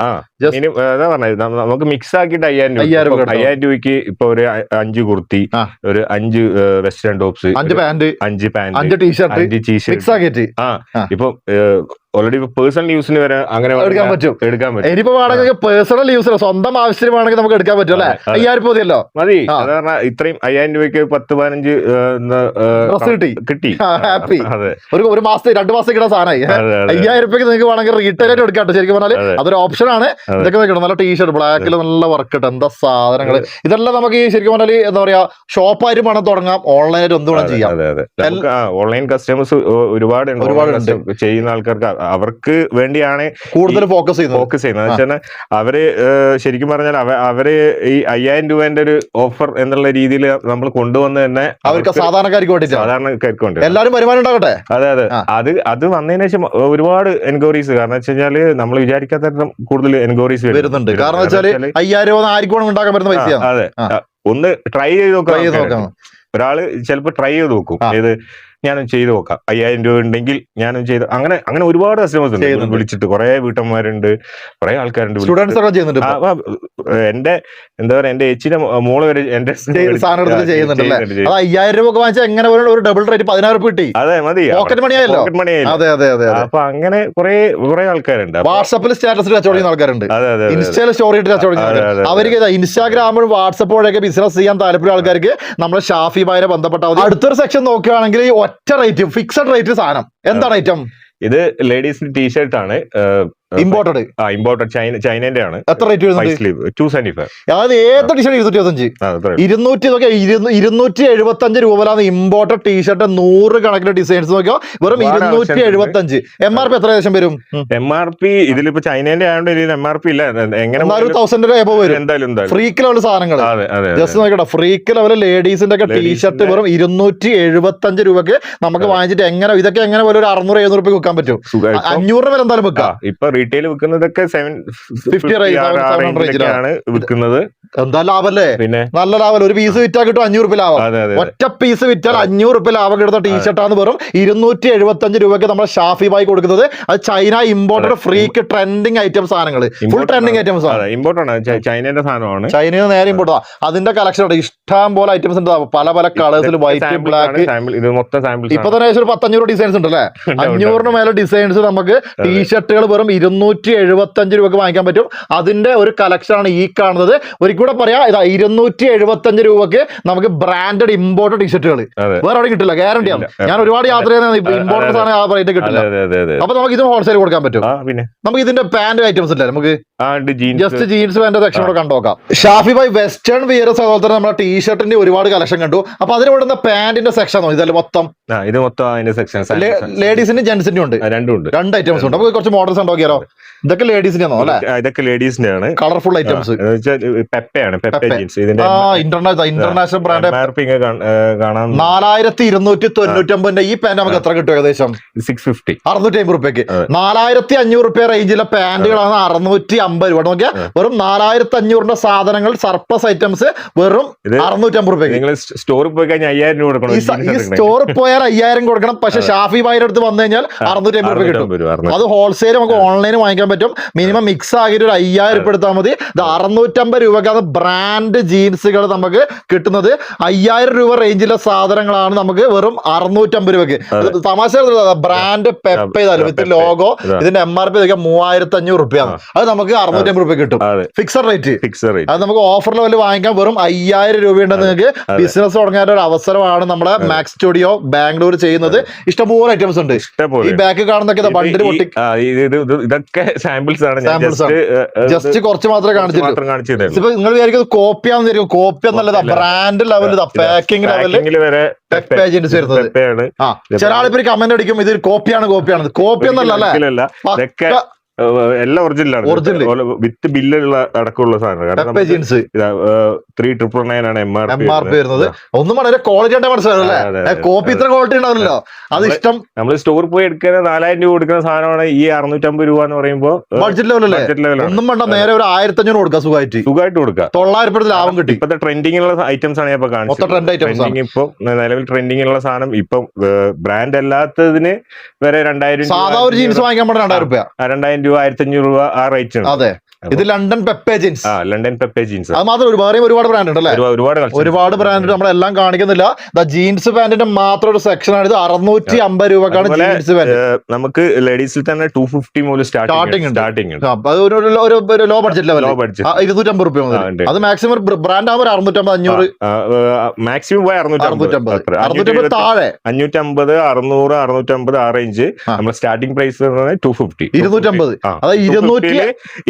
നമുക്ക് മിക്സ് ആക്കിയിട്ട് അയ്യായിരം അയ്യായിരം രൂപ അയ്യായിരം രൂപയ്ക്ക് ഇപ്പൊ ഒരു അഞ്ച് കുർത്തി ഒരു അഞ്ച് വെസ്റ്റേൺ ടോപ്സ് അഞ്ച് പാന്റ് അഞ്ച് പാന്റ് അഞ്ച് ടീഷർട്ട് അഞ്ച് ടീഷർട്ട് മിക്സ് ആക്കിയിട്ട്. ഇപ്പൊ ഓൾറെഡി പേഴ്സണൽ യൂസിന് വരെ അങ്ങനെ എടുക്കാൻ പറ്റും. എടുക്കാൻ പറ്റും. ഇനിയിപ്പോ വേണമെങ്കിൽ പേഴ്സണൽ യൂസ് സ്വന്തം ആവശ്യത്തിന് വേണമെങ്കിൽ നമുക്ക് എടുക്കാൻ പറ്റും അല്ലേ. അയ്യായിരം മതിയല്ലോ. മതി. ഇത്രയും അയ്യായിരം രൂപയ്ക്ക് പത്ത് പതിനഞ്ച് കിട്ടി. കിട്ടി. ഹാപ്പി. ഒരു ഒരു മാസത്തെ രണ്ടു മാസത്തെ കിട്ടാൻ സാധനമായി. അയ്യായിരം രൂപയ്ക്ക് നിങ്ങൾക്ക് വേണമെങ്കിൽ റീറ്റെയിൽ ആയിട്ട് എടുക്കാം ശരിക്കും പറഞ്ഞാൽ അതൊരു ഓപ്ഷൻ ആണ്. ഇതൊക്കെ നോക്കണം നല്ല ടീഷർട്ട് ബ്ലാക്കിൽ നല്ല വർക്ക് ഇട്ട്. എന്താ സാധനങ്ങൾ ഇതെല്ലാം നമുക്ക് ഈ ശരിക്കും പറഞ്ഞാൽ എന്താ പറയാ ഷോപ്പായിട്ട് വേണം തുടങ്ങാം. ഓൺലൈനായിട്ട് എന്ത് വേണം ചെയ്യാം. ഓൺലൈൻ കസ്റ്റമേഴ്സ് ഒരുപാട് custom- ചെയ്യുന്ന ആൾക്കാർക്ക് അവർക്ക് വേണ്ടിയാണ് കൂടുതൽ ഫോക്കസ് ചെയ്യുന്നത്. ഫോക്കസ് ചെയ്യുന്നത്. എന്ന് വെച്ചാൽ അവർ ശരിക്കും പറഞ്ഞാൽ അവ- അവർ ഈ അയ്യായിരം രൂപന്റെ ഒരു ഓഫർ എന്നുള്ള രീതിയിൽ നമ്മൾ കൊണ്ടുവന്ന് തന്നെ അവർക്ക് സാധാരണക്കാർക്ക് വേണ്ടി സാധാരണക്കാർക്ക് വേണ്ടി എല്ലാവരും വരുമാനം ഉണ്ടാകട്ടെ? അതെ അതെ. അത് അത് വന്നതിന് ശേഷം ഒരുപാട് എൻക്വയറീസ് കാരണം വെച്ച് കഴിഞ്ഞാൽ നമ്മൾ വിചാരിക്കാത്ത കൂടുതൽ എൻക്വയറീസ് വരുന്നുണ്ട്. കാരണം വെച്ചാൽ അയ്യായിരം ആർക്കും ഉണ്ടാക്കാൻ പറ്റുന്ന പൈസയാണ് അതെ. ഒന്ന് ട്രൈ ചെയ്ത് നോക്കാം. ഒരാൾ ചിലപ്പോ ട്രൈ ചെയ്ത് നോക്കും. ആ. ഞാനും ചെയ്ത് നോക്കാം. അയ്യായിരം രൂപ ഉണ്ടെങ്കിൽ ഞാനും ചെയ്ത് അങ്ങനെ അങ്ങനെ ഒരുപാട് കസ്റ്റമേഴ്സ് ഉണ്ട്. വിളിച്ചിട്ട് കുറെ വീട്ടമ്മമാരുണ്ട് കുറെ ആൾക്കാരുണ്ട് എന്റെ എന്താ പറയാ എന്റെ ഏച്ചിന്റെ മോ- മോൾ വരെ എന്റെ അയ്യായിരം രൂപ വാങ്ങിച്ചാൽ എങ്ങനെ ഒരു- ഡബിൾ റേറ്റ് രൂപ കിട്ടി. അതെ മതി. പോക്കറ്റ് മണിയായല്ലോ പോക്കറ്റ് മണി അതെ അതെ അതെ അപ്പൊ അങ്ങനെ കുറെ കുറെ ആൾക്കാരുണ്ട്. വാട്സപ്പിൽ സ്റ്റാറ്റസിൽ കച്ചവടം ആൾക്കാരുണ്ട്. ഇൻസ്റ്റയിൽ സ്റ്റോറി ഇട്ട് കച്ചവടം. അവർക്ക് ഇൻസ്റ്റാഗ്രാമിലും വാട്സപ്പോഴൊക്കെ ബിസിനസ് ചെയ്യാൻ താല്പര്യം ആൾക്കാർക്ക് നമ്മുടെ ഷാഫിയുമായി ബന്ധപ്പെട്ടാൽ മതി അടുത്തൊരു സെക്ഷൻ നോക്കുകയാണെങ്കിൽ ഒറ്റ റേറ്റ് ഫിക്സഡ് റേറ്റ് സാധനം. എന്താണ് ഐറ്റം ഇത് ലേഡീസിന്റെ ടീഷർട്ട് ആണ്. ഇമ്പോർട്ടഡ് ആ ഇമ്പോർട്ടഡ് ചൈന ചൈനന്റെ ആണ് എത്ര റേറ്റ് ടു സെവന്റി ഫൈവ് അതായത് ഏത് ടീഷർട്ട് ഇരുന്നൂറ്റി ഇരുപത്തഞ്ച് ഇരുന്നൂറ്റി എഴുപത്തി അഞ്ച് രൂപയിലാണ് ഇമ്പോർട്ടഡ് ടീഷർട്ട് നൂറ് കണക്കിന് ഡിസൈൻസ് നോക്കിയോ. വെറും ഇരുന്നൂറ്റി എഴുപത്തി അഞ്ച് എം ആർ പി എത്ര ഏകദേശം വരും. എം ആർ പി ഇതിലിപ്പോ ചൈനന്റെ ആയതുകൊണ്ട് ഇതിൽ എം ആർ പി ഇല്ല. എങ്ങനെ തൗസൻഡ് എബോ വരും. എന്തായാലും ഫ്രീക്ക് ലെവൽ സാധനങ്ങൾ. ജസ്റ്റ് നോക്കട്ടെ ഫ്രീക്ക് ലെവൽ ലേഡീസിന്റെ ഒക്കെ ടീഷർട്ട് വെറും ഇരുന്നൂറ്റി എഴുപത്തി അഞ്ച് രൂപക്ക് നമുക്ക്. വാങ്ങിച്ചിട്ട് എങ്ങനെ ഇതൊക്കെ എങ്ങനെ പോലെ ഒരു അറുന്നൂറ് എഴുന്നൂറ് രൂപ വിൽക്കാൻ പറ്റും? അഞ്ഞൂറ് വരെ എന്തായാലും വെക്കാം ഇപ്പൊ റീറ്റെയിൽ വിൽക്കുന്നതൊക്കെ സെവൻ 50 range, 700 ആണ് വിൽക്കുന്നത് എന്താ ലാഭല്ലേ? പിന്നെ? നല്ല ലാഭം ഒരു പീസ് വിറ്റാൽ കിട്ടും അഞ്ഞൂറ് രൂപ ലാഭം ഒറ്റ പീസ് വിറ്റാൽ അഞ്ഞൂറ് രൂപ ലാഭം കിട്ടുന്ന ടീഷർട്ടാണ് വെറും ഇരുന്നൂറ്റി എഴുപത്തി അഞ്ച് രൂപയ്ക്ക് നമ്മൾ ഷാഫി ബായി കൊടുക്കുന്നത്. അത് China imported freak trending item സാധനങ്ങൾ ഫുൾ ട്രെൻഡിങ് ഐറ്റംസ് ആണ്. ആണ് ചൈനയുടെ സാധനമാണ്. ചൈനയിൽ നിന്ന് നേരെ ഇമ്പോർട്ട് അതിന്റെ കളക്ഷൻ ഉണ്ട്. ഇഷ്ടം പോലെ ഐറ്റംസ് ഉണ്ട്. പല പല കളേഴ്സിൽ വൈറ്റ് ബ്ലാക്ക് ഇപ്പൊ തന്നെ ഒരു പത്തഞ്ഞൂറ് ഡിസൈൻസ് ഉണ്ട് അല്ലേ? അഞ്ഞൂറിന് മേലെ ഡിസൈൻസ് നമുക്ക് ടീഷർട്ടുകൾ വെറും ഇരുന്നൂറ്റി എഴുപത്തി അഞ്ച് രൂപക്ക് വാങ്ങിക്കാൻ പറ്റും. അതിന്റെ ഒരു കളക്ഷൻ ആണ് ഈ കാണുന്നത്. ഒരു കൂടെ പറയാം. ഇതാ ഇരുന്നൂറ്റി എഴുപത്തി അഞ്ച് രൂപക്ക് നമുക്ക് ബ്രാൻഡഡ് ഇമ്പോർട്ടഡ് ടീഷർട്ടുകൾ വേറെ അവിടെ കിട്ടില്ല ഗ്യാരണ്ടി ആണ്. ഞാൻ ഒരുപാട് യാത്ര ചെയ്യുന്ന ഇമ്പോർട്ടൻസ് സാധനം ആ റേറ്റ് കിട്ടില്ല. അപ്പൊ നമുക്ക് ഇതും ഹോൾസെയിൽ കൊടുക്കാൻ പറ്റും. നമുക്ക് ഇതിന്റെ പാന്റ് ഐറ്റംസ് ഇല്ല? നമുക്ക് ജസ്റ്റ് ജീൻസ് പാന്റ് സെക്ഷൻ കൂടെ കണ്ടോക്കാം ഷാഫി ബൈ വെസ്റ്റേൺ വിയർ സഹോദരൻ നമ്മുടെ ടീഷർട്ടിന്റെ ഒരുപാട് കളക്ഷൻ കണ്ടു. അപ്പൊ അതിന് വിടുന്ന പാന്റിന്റെ സെക്ഷൻ ഇതല്ല മൊത്തം? ഇത് മൊത്തം അതിന്റെ സെക്ഷൻസ് ലേഡീസിന്റെ ജെന്റ്സിന്റെ ഉണ്ട്. രണ്ടും ഉണ്ട്. രണ്ട് ഐറ്റംസ് ഉണ്ട്. നമുക്ക് കുറച്ച് മോഡൽസ് ഉണ്ടാക്കിയാലോ ഇതൊക്കെ ലേഡീസിന്റെ ആണോ അല്ലെ? ഇതൊക്കെ ലേഡീസിന്റെ ആണ്. കളർഫുൾ ഐറ്റംസ് പെപ്പയാണ് പെപ്പ ജീൻസ് ഇതിന്റെ ഇന്റർനാഷണൽ ബ്രാൻഡ് കാണാൻ നാലായിരത്തി ഇരുന്നൂറ്റി തൊണ്ണൂറ്റി ഒമ്പതിന്റെ ഈ പാന്റ് നമുക്ക് എത്ര കിട്ടും ഏകദേശം? സിക്സ് ഫിഫ്റ്റി അറുന്നൂറ്റി അമ്പത് റുപ്യക്ക്. നാലായിരത്തി അഞ്ഞൂറ് റുപ്യ റേഞ്ചിലെ പാന്റുകളാണ് അറുന്നൂറ്റി അമ്പത് രൂപ. നോക്കിയാൽ വെറും നാലായിരത്തി അഞ്ഞൂറിന്റെ സാധനങ്ങൾ സർപ്ലസ് ഐറ്റംസ് വെറും അറുന്നൂറ്റി അമ്പത് റുപ്യക്ക്. നിങ്ങൾ സ്റ്റോറിൽ പോയി കഴിഞ്ഞാൽ അയ്യായിരം രൂപ കൊടുക്കണം. ഈ. സ്റ്റോറിൽ പോയാൽ അയ്യായിരം കൊടുക്കണം. പക്ഷെ ഷാഫി ബായിയുടെ അടുത്ത് വന്നു കഴിഞ്ഞാൽ അറുന്നൂറ്റി അമ്പത് രൂപ കിട്ടും അത് ഹോൾസെയിൽ നമുക്ക് ഓൺലൈനിൽ വാങ്ങിക്കാൻ പറ്റും. മിനിമം മിക്സ് ആകിയൊരു ഒരു അയ്യായിരം രൂപ എടുത്താൽ മതി. ഇത് അറുന്നൂറ്റമ്പത് രൂപക്കാണ് ബ്രാൻഡ് ജീൻസുകൾ നമുക്ക് കിട്ടുന്നത് അയ്യായിരം രൂപ റേഞ്ചിലെ സാധനങ്ങളാണ് നമുക്ക് വെറും അറുന്നൂറ്റമ്പത് രൂപയ്ക്ക്. തമാശ ബ്രാൻഡ് പെപ്പ് ചെയ്താലും വിത്ത് ലോഗോ ഇതിന്റെ എം ആർ പി ഇതൊക്കെ മൂവായിരത്തി അഞ്ഞൂറ് റുപ്യാണ് അത് നമുക്ക് അറുന്നൂറ്റമ്പത് രൂപ കിട്ടും. ഫിക്സഡ് റേറ്റ് ഫിക്സഡ് റേറ്റ് അത് നമുക്ക് ഓഫർ ലെവലിൽ വാങ്ങിക്കാൻ വെറും അയ്യായിരം രൂപയുണ്ട് നിങ്ങൾക്ക് ബിസിനസ് തുടങ്ങാൻ ഒരു അവസരമാണ് നമ്മുടെ മാക്സ് സ്റ്റുഡിയോ ബാംഗ്ലൂർ ചെയ്യുന്നത്. ഇഷ്ടംപോലെ ഐറ്റംസ് ഉണ്ട്. ഈ ബാക്ക് കാണുന്നൊക്കെ ബണ്ടിൽ പൊട്ടി ഇത് ഇത് ഇത് ഇതൊക്കെ സാമ്പിൾസ് ആണ് ജസ്റ്റ് കുറച്ച് മാത്രമേ കാണിച്ചിട്ടുള്ളൂ. ഇപ്പൊ നിങ്ങൾ വിചാരിക്കും കോപ്പിയാന്ന് വിചാരിക്കും. കോപ്പി എന്നല്ല ബ്രാൻഡ് ലെവലിൽ പാക്കിംഗ് ലെവലിൽ ഏജൻസി വരുന്നത്. ചില ആളിപ്പോ കമന്റ് അടിക്കും ഇത് കോപ്പിയാണ് കോപ്പിയാണ് കോപ്പി എന്നല്ല അല്ലേ? എല്ലാം ഒറിജിനലാണ്. വിത്ത് ബില്ലുള്ള അടക്കമുള്ള സാധനമാണ് ജീൻസ് ത്രീ ട്രിപ്പിൾ നയൻ ആണ് M R M R P വരുന്നത്. ഒന്നും വളരെ ക്വാളിറ്റി ആയിട്ട് മനസ്സിലാവും അതെ, അതെ, അല്ലേ അതെ. കോപ്പി ഇത്ര ക്വാളിറ്റി ഉണ്ടാവില്ലല്ലോ. അത് ഇഷ്ടം. നമ്മൾ സ്റ്റോറിൽ പോയി എടുക്കുന്ന നാലായിരം രൂപ കൊടുക്കുന്ന സാധനമാണ് ഈ അറുന്നൂറ്റമ്പത് രൂപ എന്ന് പറയുമ്പോൾ ബഡ്ജറ്റ് ലെവലല്ലേ ഒന്നും വേണ്ട നേരെ ഒരു ആയിരത്തി അഞ്ഞൂറ് കൊടുക്കാം സുഖമായിട്ട് സുഖമായിട്ട് കൊടുക്കുക തൊള്ളായിരം രൂപ ലാഭം കിട്ടി. ഇപ്പത്തെ ട്രെൻഡിങ്ങിലുള്ള ഐറ്റംസ് ആണ് ഞാൻ ഇപ്പൊ മൊത്തം trend items ആണ്. ട്രെൻഡിങ് ഇപ്പൊ നിലവിൽ ട്രെൻഡിങ്ങിലുള്ള സാധനം ഇപ്പം ബ്രാൻഡ് അല്ലാത്തതിന് വരെ രണ്ടായിരം രൂപ, സാധാ ഒരു ജീൻസ് വാങ്ങിക്കാൻ രണ്ടായിരം രൂപ രണ്ടായിരം രൂപ ആയിരത്തി അഞ്ഞൂറ് രൂപ ആ റേറ്റ് അതെ. ഇത് ലണ്ടൻ പെപ്പേ ജീൻസ് ആ ലണ്ടൻ പെപ്പേ ജീൻസ് അത് മാത്രം ഒരുപാട് ഒരുപാട് ബ്രാൻഡ് ഉണ്ട് അല്ലേ? ഒരുപാട്. ഒരുപാട് ബ്രാൻഡ് നമ്മളെല്ലാം കാണിക്കുന്നില്ല. ജീൻസ് പാന്റിന്റെ മാത്രം ഒരു സെക്ഷൻ ആണ് ഇത്. അറുന്നൂറ്റി അമ്പത് രൂപക്കാണ് ജീൻസ് പാന്റ് നമുക്ക് ലേഡീസിൽ തന്നെ ടു ഫിഫ്റ്റി മുതൽ സ്റ്റാർട്ടിംഗ്. സ്റ്റാർട്ടിംഗ് ഒരു low budget level low budget ഇരുന്നൂറ്റമ്പത് മുതൽ. ഉണ്ട്. അത് മാക്സിമം ബ്രാൻഡ് ആകുമ്പോൾ അറുന്നൂറ്റമ്പത് അഞ്ഞൂറ്. മാക്സിമം പോയി അറുന്നൂറ്റമ്പത്. അറുന്നൂറ്റമ്പത്. താഴെ. അഞ്ഞൂറ്റമ്പത് അറുന്നൂറ് അറുന്നൂറ്റമ്പത് ആ റേഞ്ച് നമ്മുടെ നമ്മൾ സ്റ്റാർട്ടിംഗ് പ്രൈസ് ടു ഫിഫ്റ്റി ഇരുന്നൂറ്റമ്പത്. അതായത് ഇരുന്നൂറ്റി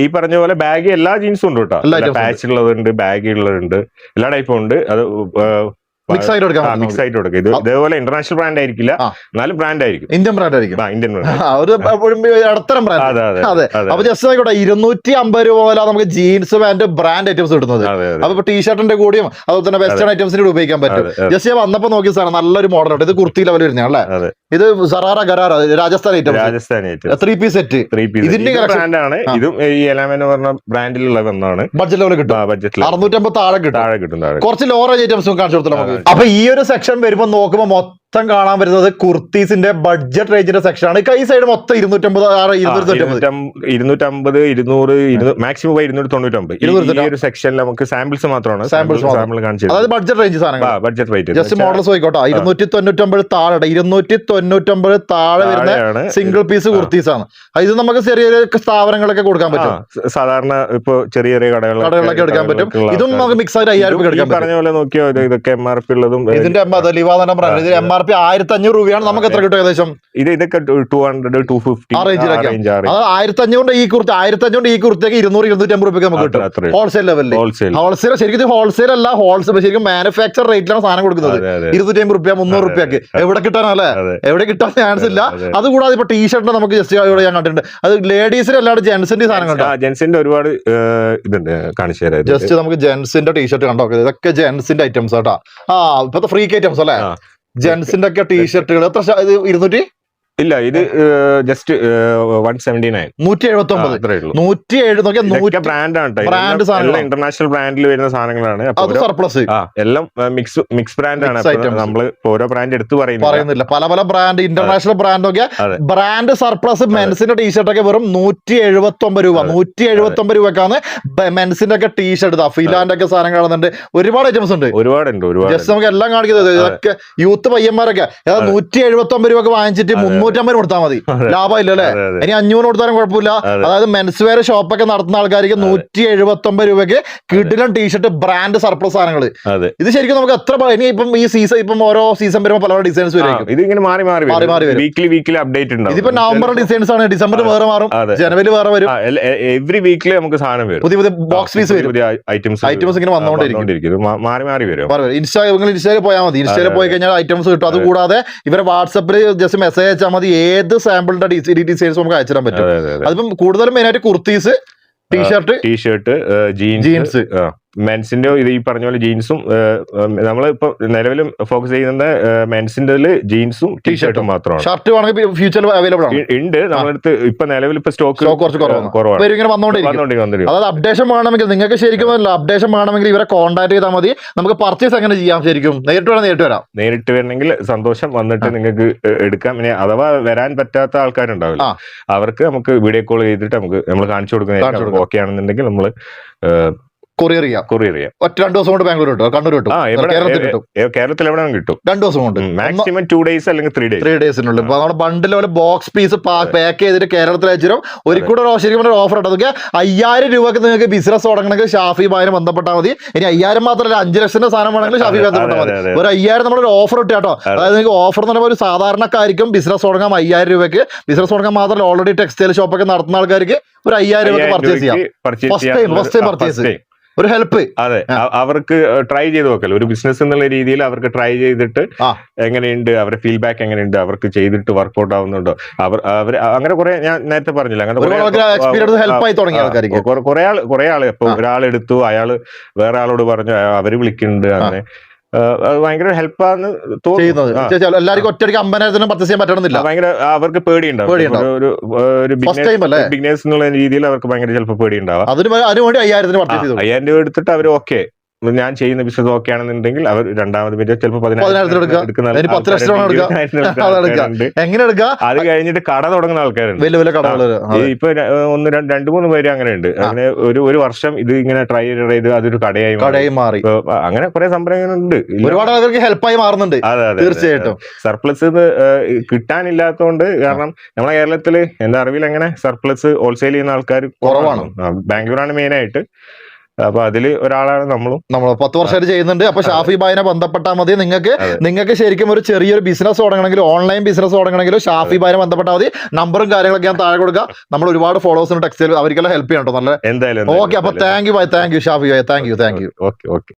ഈ പറഞ്ഞ പോലെ ബാഗ് എല്ലാ ജീൻസും ഉണ്ട് കേട്ടോ പാച്ച് ഉള്ളതുണ്ട് ബാഗ് ഉള്ളതുണ്ട് എല്ലാ ടൈപ്പും ഉണ്ട്. അത് മിക്സ് ആയിട്ട് എടുക്കാൻ പറ്റും. മിക്സ് ആയിട്ട് കൊടുക്കും ഇത്. ഇതേപോലെ ഇന്റർനാഷണൽ ബ്രാൻഡ് ആയിരിക്കില്ല. എന്നാലും ബ്രാൻഡ് ആയിരിക്കും. ഇന്ത്യൻ ബ്രാൻഡ് ആയിരിക്കും. ഇന്ത്യൻ ബ്രാൻഡ് ഒരു ഇടത്തരം ബ്രാൻഡ് അതെ അപ്പൊ ജസ്റ്റ് ആയിക്കോട്ടെ ഇരുന്നൂറ്റി അമ്പത് രൂപ പോലെ നമുക്ക് ജീൻസ് പാന്റ് ബ്രാൻഡ് ഐറ്റംസ് കിട്ടുന്നത് അപ്പൊ ടീഷർട്ടിന്റെ കൂടിയും അതുപോലെ തന്നെ വെസ്റ്റേൺ ഐറ്റംസിന് കൂടി ഉപയോഗിക്കാൻ പറ്റും. ജസ്റ്റ് ഞാൻ വന്നപ്പോ നോക്കിയ സാധനം നല്ലൊരു മോഡൽ ഉണ്ട് ഇത് കുർത്തി ലെവൽ വരുന്ന അല്ലേ? ഇത് സറാറ ഗരാറ രാജസ്ഥാൻ ഐറ്റം രാജസ്ഥാനി ആയിട്ട് three piece set three piece ഇതിന്റെ collection- ബ്രാൻഡാണ്. ഇതും ഈ എലാമൻ എന്ന് പറഞ്ഞ ബ്രാൻഡിലുള്ള ഒന്നാണ്. ബഡ്ജറ്റ് ലെവൽ കിട്ടും. ബഡ്ജറ്റിൽ അറുന്നൂറ്റമ്പത് താഴെ കിട്ടും. താഴെ കിട്ടും കുറച്ച് ലോ റേഞ്ച് ഐറ്റംസും കാണിച്ചു കൊടുത്തു നമുക്ക്. അപ്പൊ ഈ ഒരു സെക്ഷൻ വരുമ്പോ നോക്കുമ്പോ മൊത്തം കാണാൻ വരുന്നത് കുർത്തീസിന്റെ ബഡ്ജറ്റ് റേഞ്ചിന്റെ സെക്ഷൻ ആണ്. കൈ സൈഡ് മൊത്തം ഇരുന്നൂറ്റമ്പത് ആറ് ഇരുന്നൂറ്റമ്പത്. ഇരുന്നൂറ് മാക്സിമം ഇരുന്നൂറ്റി തൊണ്ണൂറ്റമ്പത് ഒരു സെക്ഷനിൽ നമുക്ക് സാമ്പിൾസ് മാത്രമാണ്. സാമ്പിൾസ്. സാമ്പിൾ കാണിച്ചത് അതായത് ബഡ്ജറ്റ് റേഞ്ച് സാധനങ്ങൾ ബഡ്ജറ്റ് റേറ്റ് ജസ്റ്റ് മോഡൽസ് പോയിക്കോട്ടെ. ഇരുന്നൂറ്റി തൊണ്ണൂറ്റമ്പത് താഴെ ഇരുന്നൂറ്റി തൊണ്ണൂറ്റമ്പത് താഴെ വരുന്ന സിംഗിൾ പീസ്. കുർത്തീസ് ആണ് ഇത് നമുക്ക് ചെറിയ ചെറിയ സ്ഥാപനങ്ങളൊക്കെ കൊടുക്കാൻ പറ്റും. സാധാരണ ഇപ്പൊ ചെറിയ ചെറിയ കടകൾ കടകളിലൊക്കെ എടുക്കാൻ പറ്റും. ഇതും നമുക്ക് മിക്സ് ആയിട്ട് അയ്യായിരം രൂപ എടുക്കാൻ പറ്റും പറഞ്ഞ പോലെ നോക്കിയോ? ഇത് ഇതൊക്കെ എം ആർ പി ഉള്ളതും ഇതിന്റെ എം ആർ പി ആയിരത്തി അഞ്ഞൂറ് രൂപയാണ് നമുക്ക് എത്ര കിട്ടും ഏകദേശം? ഇത് ഇതൊക്കെ ടു ഹൺഡ്രഡ് ടു ഫിഫ്റ്റി ആ റേഞ്ചിലൊക്കെ അത് ആയിരത്തി അഞ്ഞൂറ് ഈ കുർത്തി ആയിരത്തി അഞ്ഞൂറ് ഈ കുർത്തിയൊക്കെ ഇരുന്നൂറ് ഇരുന്നൂറ്റി അമ്പത് രൂപയ്ക്ക് നമുക്ക് കിട്ടും. ഹോൾസെയിൽ ലെവലിൽ ഹോൾസെയിൽ ശരിക്കും ഹോൾസെയിൽ അല്ല ഹോൾസെയിൽ ശരിക്കും മാനുഫാക്ചർ റേറ്റിലാണ് സാധനം കൊടുക്കുന്നത്. ഇരുന്നൂറ്റി അമ്പത് റുപ്യ മുന്നൂറ് റുപ്യക്ക് എവിടെ കിട്ടാനല്ലേ അല്ലേ? എവിടെ കിട്ടാൻ ചാൻസ് ഇല്ല. അതെ. അതുകൂടാതെ ഇപ്പൊ ടീഷർട്ട് നമുക്ക് ജസ്റ്റ് ഇവിടെ ഞാൻ കണ്ടിട്ടുണ്ട്. അത് ലേഡീസിന് അല്ലാണ്ട് ജെൻസിന്റെ സാധനം കണ്ടോ? ജെൻസിന്റെ ഒരുപാട് ഇതുണ്ട്. കാണിച്ചു തരാം ജസ്റ്റ് നമുക്ക് ജെൻസിന്റെ ടീഷർട്ട് കണ്ടോ? ഇതൊക്കെ ജെൻസിന്റെ ഐറ്റംസ് ആട്ടാ ആ ഇപ്പത്തെ ഫ്രീ ഐറ്റംസ് അല്ലേ? ആ. ജെന്റ്സിന്റെ ഒക്കെ ടീഷർട്ടുകൾ എത്ര ഇരുന്നൂറ്റി ഇല്ല ഇത് ജസ്റ്റ് വൺ സെവന്റി നയൻ നൂറ്റി എഴുപത്തി ഒമ്പത് നൂറ്റി നൂറ്റി ബ്രാൻഡാണ് ബ്രാൻഡ്. ഇന്റർനാഷണൽ ബ്രാൻഡിൽ വരുന്ന സാധനങ്ങളാണ്. സർപ്ലസ് എല്ലാം മിക്സ് മിക്സ് ബ്രാൻഡ് ആണ്. നമ്മൾ ഓരോ ബ്രാൻഡ് എടുത്ത് പറയുന്നില്ല. പല പല ബ്രാൻഡ് ഇന്റർനാഷണൽ ബ്രാൻഡ് ഒക്കെ ബ്രാൻഡ് സർപ്ലസ് മെൻസിന്റെ ടീഷർട്ട് ഒക്കെ വെറും നൂറ്റി എഴുപത്തി ഒമ്പത് രൂപ. നൂറ്റി എഴുപത്തി ഒമ്പത് രൂപക്കാണ് മെൻസിന്റെ ഒക്കെ ടീഷർട്ട് ഫിലാൻഡ് ഒക്കെ സാധനം കാണുന്നുണ്ട് ഒരുപാട് ഐറ്റംസ് ഉണ്ട്. ഒരുപാട് ഉണ്ട് ഒരുപാട് ജസ്റ്റ് നമുക്ക് എല്ലാം കാണിക്കുന്നത്. ഇതൊക്കെ യൂത്ത് പയ്യന്മാരൊക്കെ. നൂറ്റി എഴുപത്തി ഒമ്പത് രൂപ വാങ്ങിച്ചിട്ട് മുന്നൂറ്റമ്പത് കൊടുത്താൽ മതി. ലാഭം ലാഭമില്ല അല്ലേ. ഇനി അഞ്ഞൂറ് കൊടുത്താലും കുഴപ്പമില്ല. അതെ. അതായത് മെൻസ് വെയർ ഷോപ്പൊക്കെ നടത്തുന്ന ആൾക്കാർക്ക് നൂറ്റി എഴുപത്തി ഒമ്പത് രൂപയ്ക്ക് കിടിലൻ ടീഷർട്ട് ബ്രാൻഡ് സർപ്ലസ് സാധനങ്ങൾ ഇത് ശരിക്കും നമുക്ക് എത്ര ഇനി ഇപ്പം ഈ സീസൺ ഇപ്പം ഓരോ സീസൺ വരുമ്പോൾ പല ഡിസൈൻസ് വരും. ഇത് ഇങ്ങനെ മാറി മാറി മാറി മാറി വരും. വീക്കിലി വീക്കിലി അപ്ഡേറ്റ് ഉണ്ടാവും. ഇതിപ്പോ നവംബർ ഡിസൈൻസ് ആണ്. ഡിസംബർ വേറെ മാറും. ജനുവരി വേറെ വരും. എവറി വീക്കിലി നമുക്ക് സാധനം വരും. പുതിയ പുതിയ ബോക്സ് പീസ് വരും. പുതിയ ഐറ്റംസ് ഐറ്റംസ് ഇങ്ങനെ വന്നുകൊണ്ടിരിക്കും മാറി മാറി വരും. ഇൻസ്റ്റാ നിങ്ങൾ ഇൻസ്റ്റയിൽ പോയാൽ മതി. ഇൻസ്റ്റയിൽ പോയി കഴിഞ്ഞാൽ ഐറ്റംസ് കിട്ടും. അത് കൂടാതെ ഇവരെ വാട്സപ്പിൽ ജസ്റ്റ് മെസ്സേജ് അയച്ചാൽ മതി ഏത് സാമ്പിളിന്റെ ഡിസൈൻസ് നമുക്ക് അയച്ചിടാൻ പറ്റും. അതെ അതെ അതെ. അതിപ്പം കൂടുതലും മെയിനായിട്ട് kurtis t-shirt t-shirt jeans jeans മെൻസിന്റെ ഇത് ഈ പറഞ്ഞ പോലെ ജീൻസും നമ്മൾ ഇപ്പൊ നിലവിലും ഫോക്കസ് ചെയ്യുന്നത് മെൻസിന്റെ ജീൻസും ടീഷർട്ടും മാത്രമാണ്. ഷർട്ട് വേണമെങ്കിൽ ഫ്യൂച്ചറിൽ അവൈലബിൾ ആണ്. ഉണ്ട് നമ്മളടുത്ത് ഇപ്പൊ നിലവിൽ ഇപ്പൊ സ്റ്റോക്ക് കുറച്ച് കുറവാണ്. അതായത് അപ്ഡേഷൻ വേണമെങ്കിൽ നിങ്ങൾക്ക് ശരിക്കും അപ്ഡേഷൻ വേണമെങ്കിൽ ഇവരെ കോൺടാക്ട് ചെയ്താൽ മതി. നമുക്ക് പർച്ചേസ് എങ്ങനെ ചെയ്യാം ശരിക്കും? നേരിട്ട് വേണം നേരിട്ട് വരാം. നേരിട്ട് വരണമെങ്കിൽ സന്തോഷം വന്നിട്ട് നിങ്ങൾക്ക് എടുക്കാം. ഇനി അഥവാ വരാൻ പറ്റാത്ത ആൾക്കാരുണ്ടാവില്ല. അവർക്ക് നമുക്ക് വീഡിയോ കോൾ ചെയ്തിട്ട് നമുക്ക് നമ്മൾ കാണിച്ചു കൊടുക്കുന്ന ഓക്കെ ആണെന്നുണ്ടെങ്കിൽ നമ്മൾ കൊറിയർ ചെയ്യാം. കൊറിയർ ചെയ്യാം. ഒറ്റ രണ്ട് ദിവസം കൊണ്ട് ബാംഗ്ലൂർ കിട്ടും കണ്ണൂർ കിട്ടും കേരളത്തിൽ കിട്ടും. കേരളത്തിൽ എവിടെ കിട്ടും. രണ്ട് ദിവസം കൊണ്ട്. മാക്സിമം ടു ഡേയ്സ് അല്ലെങ്കിൽ ത്രീ ഡേയ്സ് ത്രീ ഡേയ്സിനുള്ളിൽ ഇപ്പൊ നമ്മുടെ ബണ്ടിൽ പോലെ ബോക്സ് പീസ് പാക്ക് ചെയ്തിട്ട് കേരളത്തിൽ അയച്ചിരും. ഒരു കൂടെ ഒരു ശരിക്കും ഒരു ഓഫർ ഉണ്ട്. അതൊക്കെ അയ്യായിരം രൂപക്ക് നിങ്ങൾക്ക് ബിസിനസ് തുടങ്ങണമെങ്കിൽ ഷാഫി ബായിന് ബന്ധപ്പെട്ടാൽ മതി. ഇനി അയ്യായിരം മാത്രമല്ല അഞ്ച് ലക്ഷത്തിന്റെ സാധനം വേണമെങ്കിൽ ഷാഫി ബന്ധപ്പെട്ടാൽ മതി. ഒരു അയ്യായിരം നമ്മളൊരു ഓഫർ ഇട്ട് കേട്ടോ. അതായത് നിങ്ങൾക്ക് ഓഫർ എന്ന് പറയുമ്പോൾ ഒരു സാധാരണക്കാർക്കും ബിസിനസ് തുടങ്ങാം അയ്യായിരം രൂപയ്ക്ക്. ബിസിനസ് തുടങ്ങാൻ മാത്രമല്ല ഓൾറെഡി ടെക്സ്റ്റൈൽ ഷോപ്പൊക്കെ നടത്തുന്ന ആൾക്കാർക്ക് ഒരു അയ്യായിരം രൂപ പർച്ചേസ് ചെയ്യാം. First time first time purchase. ഒരു ഹെൽപ്പ് അതെ അവർക്ക് ട്രൈ ചെയ്ത് നോക്കല്ലോ ഒരു ബിസിനസ് എന്നുള്ള രീതിയിൽ അവർക്ക് ട്രൈ ചെയ്തിട്ട്. എങ്ങനെയുണ്ട് അവരുടെ ഫീഡ്ബാക്ക് എങ്ങനെയുണ്ട് അവർക്ക് ചെയ്തിട്ട് വർക്ക്ഔട്ട് ആവുന്നുണ്ടോ? അവർ അവർ അങ്ങനെ കുറെ ഞാൻ നേരത്തെ പറഞ്ഞില്ല അങ്ങനെ. കുറെ ആൾ കുറെ ആൾ ഇപ്പൊ ഒരാൾ എടുത്തു അയാൾ വേറെ ആളോട് പറഞ്ഞു അവർ വിളിക്കുന്നുണ്ട് അങ്ങനെ. ഭയങ്കര ഹെൽപ്പാന്ന് തോന്നുന്നത് എല്ലാവർക്കും ഒറ്റയ്ക്ക് അമ്പതിനായിരത്തിനും പർച്ചേസ് ചെയ്യാൻ പറ്റണമെന്നില്ല. ഭയങ്കര അവർക്ക് പേടിയുണ്ടാവും. ബിഗ്നേഴ്സ് എന്നുള്ള രീതിയിൽ അവർക്ക് ഭയങ്കര ചിലപ്പോൾ പേടിയുണ്ടാവാം. അതിന് അതിനുവേണ്ടി അതിന് വേണ്ടി അയ്യായിരത്തിന് അയ്യായിരം രൂപ എടുത്തിട്ട് അവർ ഓക്കെ ഞാൻ ചെയ്യുന്ന ബിസിനസ് ഓക്കെ ആണെന്നുണ്ടെങ്കിൽ അവർ രണ്ടാമത് പിന്നെ ചിലപ്പോൾ. എങ്ങനെ എടുക്കുക? അത് കഴിഞ്ഞിട്ട് കട തുടങ്ങുന്ന ആൾക്കാരുണ്ട്. വലിയ വലിയ ഇപ്പൊ ഒന്ന് രണ്ട് മൂന്ന് പേര് അങ്ങനെ ഉണ്ട് അങ്ങനെ ഒരു ഒരു വർഷം ഇത് ഇങ്ങനെ ട്രൈ ചെയ്ത് അതൊരു കടയായി മാറി. മാറി. അങ്ങനെ കുറെ സംരംഭങ്ങളുണ്ട്. ഒരുപാട് ആൾക്കാർക്ക് ഹെൽപ്പായി മാറുന്നുണ്ട്. അതെ അതെ തീർച്ചയായിട്ടും. സർപ്ലസ് കിട്ടാനില്ലാത്തതുകൊണ്ട് കാരണം നമ്മളെ കേരളത്തിൽ എന്റെ അറിവിൽ അങ്ങനെ സർപ്ലസ് ഹോൾസെയിൽ ചെയ്യുന്ന ആൾക്കാർ കുറവാണ്. ബാംഗ്ലൂരാണ് മെയിൻ ആയിട്ട്. അപ്പൊ അതിൽ ഒരാളാണ് നമ്മളും. നമ്മൾ പത്ത് വർഷമായിട്ട് ചെയ്യുന്നുണ്ട്. അപ്പൊ ഷാഫി ബായിനെ ബന്ധപ്പെട്ടാൽ മതി. നിങ്ങൾക്ക് നിങ്ങൾക്ക് ശരിക്കും ഒരു ചെറിയൊരു ബിസിനസ് തുടങ്ങണമെങ്കിലും ഓൺലൈൻ ബിസിനസ് തുടങ്ങണമെങ്കിലും ഷാഫി ബായിനെ ബന്ധപ്പെട്ടാൽ മതി. നമ്പറും കാര്യങ്ങളൊക്കെ ഞാൻ താഴെ കൊടുക്കുക നമ്മൾ ഒരുപാട് ഫോളോവേഴ്സിന് ടെക്സ്റ്റൈൽ അവർക്കെല്ലാം ഹെൽപ്പ് ചെയ്യണം നല്ല എന്തായാലും ഓക്കെ അപ്പൊ thank you bye thank you Shafi bye thank you thank you okay okay